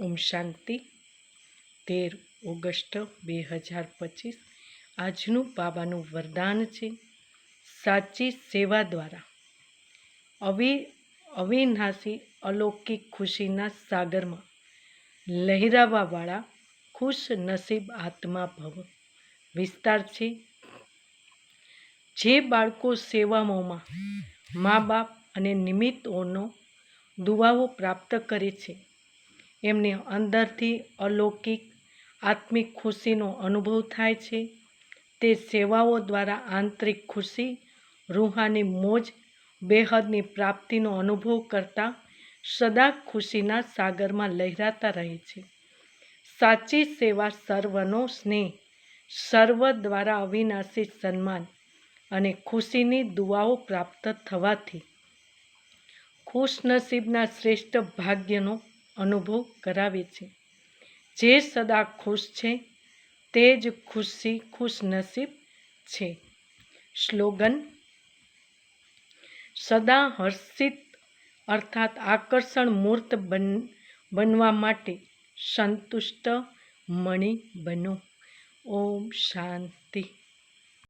ઓમ શાંતિ. તેર ઓગસ્ટ બે હજાર પચીસ. આજનું બાબાનું વરદાન છે. સાચી સેવા દ્વારા. અવિ, અવિનાશી, અલૌકિક ખુશીના સાગરમાં લહેરાવાવાળા ખુશ નસીબ આત્મા ભવ. વિસ્તાર છે. જે બાળકો સેવાઓમાં મા બાપ અને નિમિત્તોનો દુવાઓ પ્રાપ્ત કરે છે. એમને અંદરથી અલૌકિક, આત્મિક ખુશીનો અનુભવ થાય છે. તે સેવાઓ દ્વારા આંતરિક ખુશી, રૂહાની મોજ, બેહદની પ્રાપ્તિનો અનુભવ કરતા સદા ખુશીના સાગરમાં લહેરાતા રહે છે. સાચી સેવા સર્વનો સ્નેહ, સર્વ દ્વારા અવિનાશી સન્માન અને ખુશીની દુઆઓ પ્રાપ્ત થવાથી ખુશનસીબના શ્રેષ્ઠ ભાગ્યનો અનુભવ કરાવે છે. જે સદા ખુશ છે, તે જ ખુશી ખુશનસીબ છે. સ્લોગન, સદા હર્ષિત, અર્થાત આકર્ષણ મૂર્ત બન, બનવા માટે સંતુષ્ટ મણી બનો. ઓમ શાંતિ.